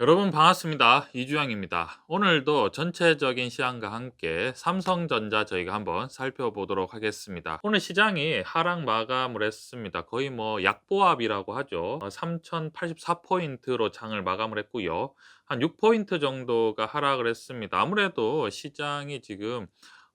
여러분 반갑습니다. 이주영입니다. 오늘도 전체적인 시황과 함께 삼성전자 저희가 한번 살펴보도록 하겠습니다. 오늘 시장이 하락 마감을 했습니다. 거의 뭐 약보합이라고 하죠. 3084포인트로 장을 마감을 했고요. 한 6포인트 정도가 하락을 했습니다. 아무래도 시장이 지금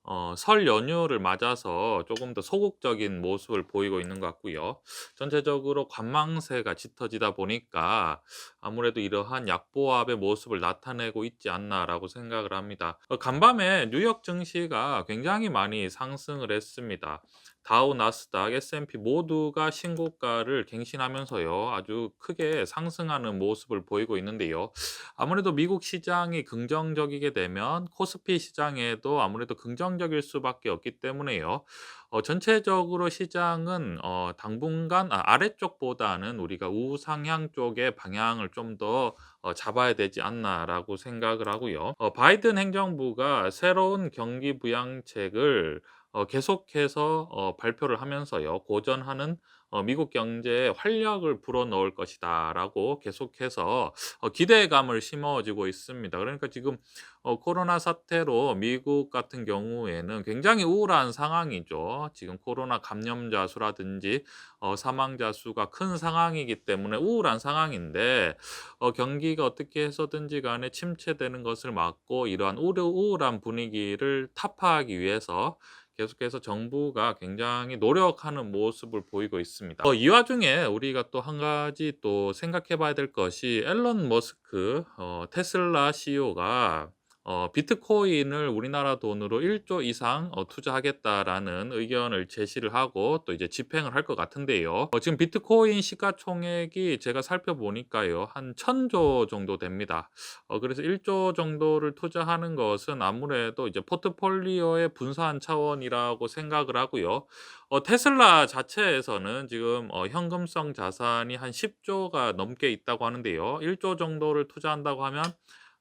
어, 설 연휴를 맞아서 조금 더 소극적인 모습을 보이고 있는 것 같고요. 전체적으로 관망세가 짙어지다 보니까 아무래도 이러한 약보합의 모습을 나타내고 있지 않나라고 생각을 합니다. 어, 간밤에 뉴욕 증시가 굉장히 많이 상승을 했습니다. 다우, 나스닥, S&P 모두가 신고가를 갱신하면서요. 아주 크게 상승하는 모습을 보이고 있는데요. 아무래도 미국 시장이 긍정적이게 되면 코스피 시장에도 아무래도 긍정적일 수밖에 없기 때문에요. 어, 전체적으로 시장은 어, 당분간 아, 아래쪽보다는 우리가 우상향 쪽의 방향을 좀더 어, 잡아야 되지 않나라고 생각을 하고요. 어, 바이든 행정부가 새로운 경기 부양책을 어, 계속해서 어, 발표를 하면서요. 고전하는 어, 미국 경제에 활력을 불어넣을 것이다라고 계속해서 어, 기대감을 심어지고 있습니다. 그러니까 지금 어, 코로나 사태로 미국 같은 경우에는 굉장히 우울한 상황이죠. 지금 코로나 감염자 수라든지 어, 사망자 수가 큰 상황이기 때문에 우울한 상황인데 어, 경기가 어떻게 해서든지 간에 침체되는 것을 막고 이러한 우울, 우울한 분위기를 타파하기 위해서 계속해서 정부가 굉장히 노력하는 모습을 보이고 있습니다. 어, 이 와중에 우리가 또 한 가지 또 생각해 봐야 될 것이 앨런 머스크 어, 테슬라 CEO가 어, 비트코인을 우리나라 돈으로 1조 이상 어, 투자하겠다라는 의견을 제시를 하고 또 이제 집행을 할 것 같은데요. 어, 지금 비트코인 시가총액이 제가 살펴보니까요. 한 1000조 정도 됩니다. 어, 그래서 1조 정도를 투자하는 것은 아무래도 이제 포트폴리오의 분산 차원이라고 생각을 하고요. 어, 테슬라 자체에서는 지금 어, 현금성 자산이 한 10조가 넘게 있다고 하는데요. 1조 정도를 투자한다고 하면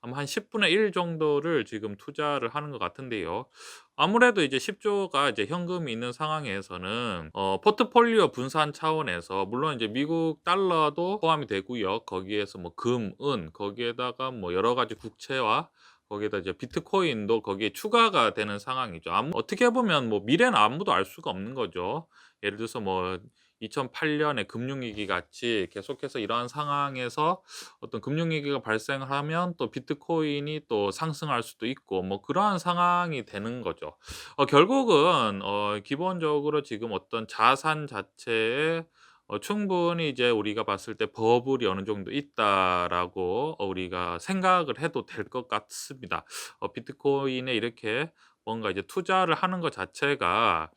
아마 한 10분의 1 정도를 지금 투자를 하는 것 같은데요. 아무래도 이제 10조가 이제 현금이 있는 상황에서는 어 포트폴리오 분산 차원에서 물론 이제 미국 달러도 포함이 되고요. 거기에서 뭐 금, 은 거기에다가 뭐 여러 가지 국채와 거기에다 이제 비트코인도 거기에 추가가 되는 상황이죠. 아무 어떻게 보면 뭐 미래는 아무도 알 수가 없는 거죠. 예를 들어서 뭐 2008년에 금융위기 같이 계속해서 이러한 상황에서 어떤 금융위기가 발생을 하면 또 비트코인이 또 상승할 수도 있고 뭐 그러한 상황이 되는 거죠. 어, 결국은 어, 기본적으로 지금 어떤 자산 자체에 어, 충분히 이제 우리가 봤을 때 버블이 어느 정도 있다라고 어, 우리가 생각을 해도 될 것 같습니다. 어, 비트코인에 이렇게 뭔가 이제 투자를 하는 것 자체가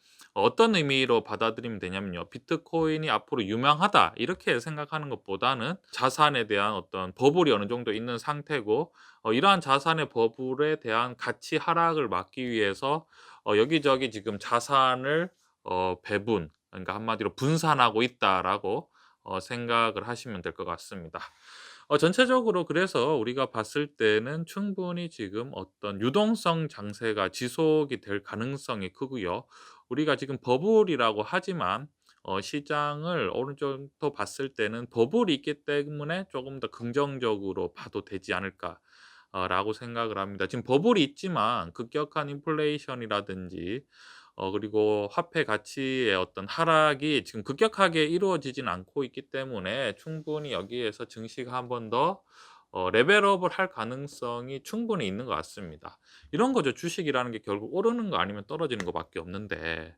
어떤 의미로 받아들이면 되냐면요. 비트코인이 앞으로 유명하다 이렇게 생각하는 것보다는 자산에 대한 어떤 버블이 어느 정도 있는 상태고 어, 이러한 자산의 버블에 대한 가치 하락을 막기 위해서 어, 여기저기 지금 자산을 어, 배분 그러니까 한마디로 분산하고 있다라고 어, 생각을 하시면 될 것 같습니다. 어, 전체적으로 그래서 우리가 봤을 때는 충분히 지금 어떤 유동성 장세가 지속이 될 가능성이 크고요. 우리가 지금 버블이라고 하지만 어, 시장을 어느 정도 봤을 때는 버블이 있기 때문에 조금 더 긍정적으로 봐도 되지 않을까. 어, 라고 생각을 합니다. 지금 버블이 있지만 급격한 인플레이션이라든지 어, 그리고 화폐 가치의 어떤 하락이 지금 급격하게 이루어지진 않고 있기 때문에 충분히 여기에서 증시가 한번더 어, 레벨업을 할 가능성이 충분히 있는 것 같습니다. 이런 거죠. 주식이라는 게 결국 오르는 거 아니면 떨어지는 거밖에 없는데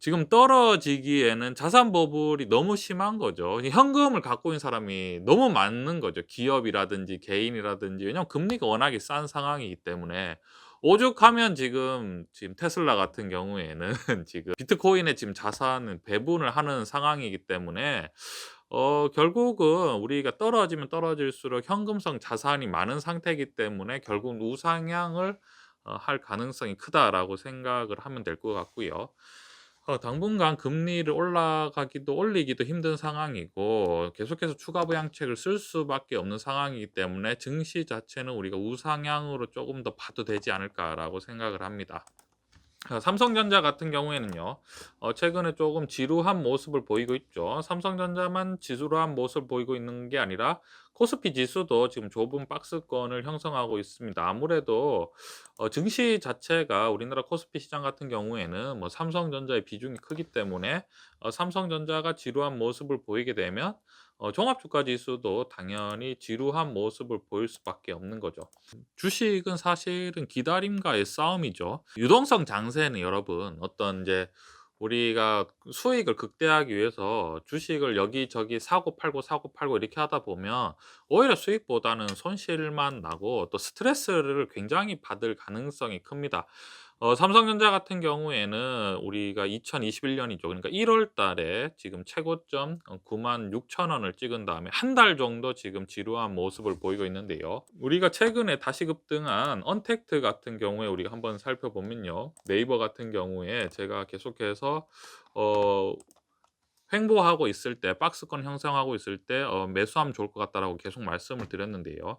지금 떨어지기에는 자산 버블이 너무 심한 거죠. 현금을 갖고 있는 사람이 너무 많은 거죠. 기업이라든지 개인이라든지 왜냐하면 금리가 워낙에 싼 상황이기 때문에 오죽하면 지금 지금 테슬라 같은 경우에는 지금 비트코인에 지금 자산을 배분을 하는 상황이기 때문에 어 결국은 우리가 떨어지면 떨어질수록 현금성 자산이 많은 상태이기 때문에 결국 우상향을 어 할 가능성이 크다라고 생각을 하면 될 것 같고요. 어 당분간 금리를 올라가기도 올리기도 힘든 상황이고 계속해서 추가 부양책을 쓸 수밖에 없는 상황이기 때문에 증시 자체는 우리가 우상향으로 조금 더 봐도 되지 않을까라고 생각을 합니다. 어, 삼성전자 같은 경우에는요, 어, 최근에 조금 지루한 모습을 보이고 있죠. 삼성전자만 지루한 모습을 보이고 있는 게 아니라 코스피 지수도 지금 좁은 박스권을 형성하고 있습니다. 아무래도 어 증시 자체가 우리나라 코스피 시장 같은 경우에는 뭐 삼성전자의 비중이 크기 때문에 어 삼성전자가 지루한 모습을 보이게 되면 어 종합주가 지수도 당연히 지루한 모습을 보일 수밖에 없는 거죠. 주식은 사실은 기다림과의 싸움이죠. 유동성 장세는 여러분 어떤 이제 우리가 수익을 극대화하기 위해서 주식을 여기저기 사고 팔고 사고 팔고 이렇게 하다 보면 오히려 수익보다는 손실만 나고 또 스트레스를 굉장히 받을 가능성이 큽니다. 어 삼성전자 같은 경우에는 우리가 2021년이죠. 그러니까 1월 달에 지금 최고점 어96,000 원을 찍은 다음에 한 달 정도 지금 지루한 모습을 보이고 있는데요. 우리가 최근에 다시 급등한 언택트 같은 경우에 우리가 한번 살펴보면요. 네이버 같은 경우에 제가 계속해서 어 횡보하고 있을 때 박스권 형성하고 있을 때 어 매수하면 좋을 것 같다라고 계속 말씀을 드렸는데요.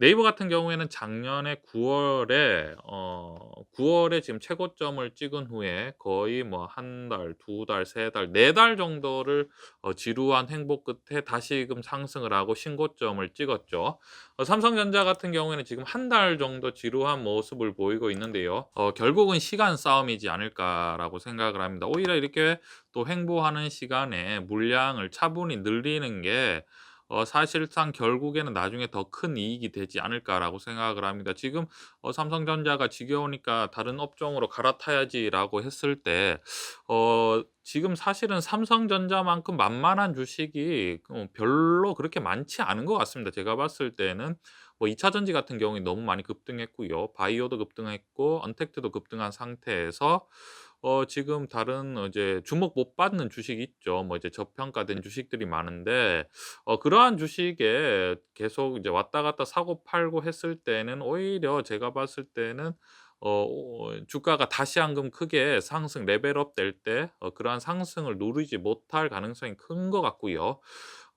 네이버 같은 경우에는 작년에 9월에 어 9월에 지금 최고점을 찍은 후에 거의 뭐1 달, 2 달, 3 달, 4달 정도를 어 지루한 횡보 끝에 다시금 상승을 하고 신고점을 찍었죠. 어 삼성전자 같은 경우에는 지금 한 달 정도 지루한 모습을 보이고 있는데요. 어 결국은 시간 싸움이지 않을까라고 생각을 합니다. 오히려 이렇게 또 횡보하는 시간에 물량을 차분히 늘리는 게 어 사실상 결국에는 나중에 더 큰 이익이 되지 않을까라고 생각을 합니다. 지금 어 삼성전자가 지겨우니까 '다른 업종으로 갈아타야지.'라고 했을 때 어 지금 사실은 삼성전자만큼 만만한 주식이 어 별로 그렇게 많지 않은 것 같습니다. 제가 봤을 때는 뭐 2차 전지 같은 경우에 너무 많이 급등했고요. 바이오도 급등했고 언택트도 급등한 상태에서 어 지금 다른 어 이제 주목 못 받는 주식이 있죠. 뭐 이제 저평가된 주식들이 많은데 어 그러한 주식에 계속 이제 왔다 갔다 사고 팔고 했을 때는 오히려 제가 봤을 때는 어어 주가가 다시 한금 크게 상승 레벨업 될때어 그러한 상승을 누리지 못할 가능성이 큰 것 같고요.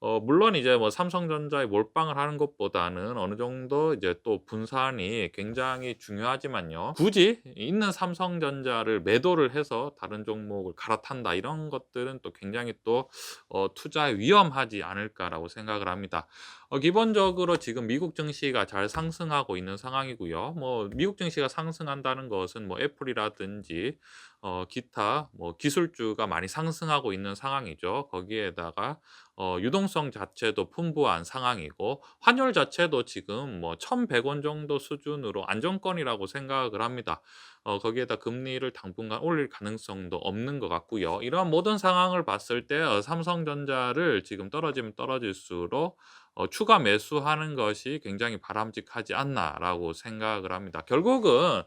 어 물론 이제 뭐 삼성전자에 몰빵을 하는 것보다는 어느 정도 이제 또 분산이 굉장히 중요하지만요. 굳이 있는 삼성전자를 매도를 해서 다른 종목을 갈아탄다 이런 것들은 또 굉장히 또 어 '투자에 위험하지 않을까.'라고 생각을 합니다. 어 기본적으로 지금 미국 증시가 잘 상승하고 있는 상황이고요. 뭐 미국 증시가 상승한다는 것은 뭐 애플이라든지 어 기타 뭐 기술주가 많이 상승하고 있는 상황이죠. 거기에다가 어 유동성 자체도 풍부한 상황이고 환율 자체도 지금 뭐 1,100원 정도 수준으로 안정권이라고 생각을 합니다. 어 거기에다 금리를 당분간 올릴 가능성도 없는 것 같고요. 이러한 모든 상황을 봤을 때 어 삼성전자를 지금 떨어지면 떨어질수록 어 '추가 매수하는 것이 굉장히 바람직하지 않나.'라고 생각을 합니다. 결국은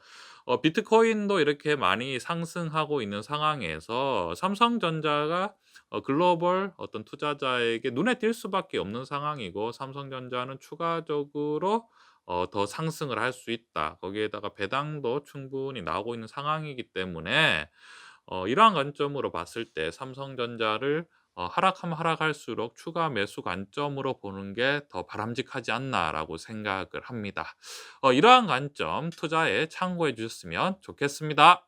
어 비트코인도 이렇게 많이 상승하고 있는 상황에서 삼성전자가 어 글로벌 어떤 투자자에게 눈에 띌 수밖에 없는 상황이고 삼성전자는 추가적으로 어 더 상승을 할 수 있다. 거기에다가 배당도 충분히 나오고 있는 상황이기 때문에 어 이러한 관점으로 봤을 때 삼성전자를 어 '하락하면 하락할수록 추가 매수 관점으로 보는 게 더 바람직하지 않나.'라고 생각을 합니다. 어 이러한 관점 투자에 참고해 주셨으면 좋겠습니다.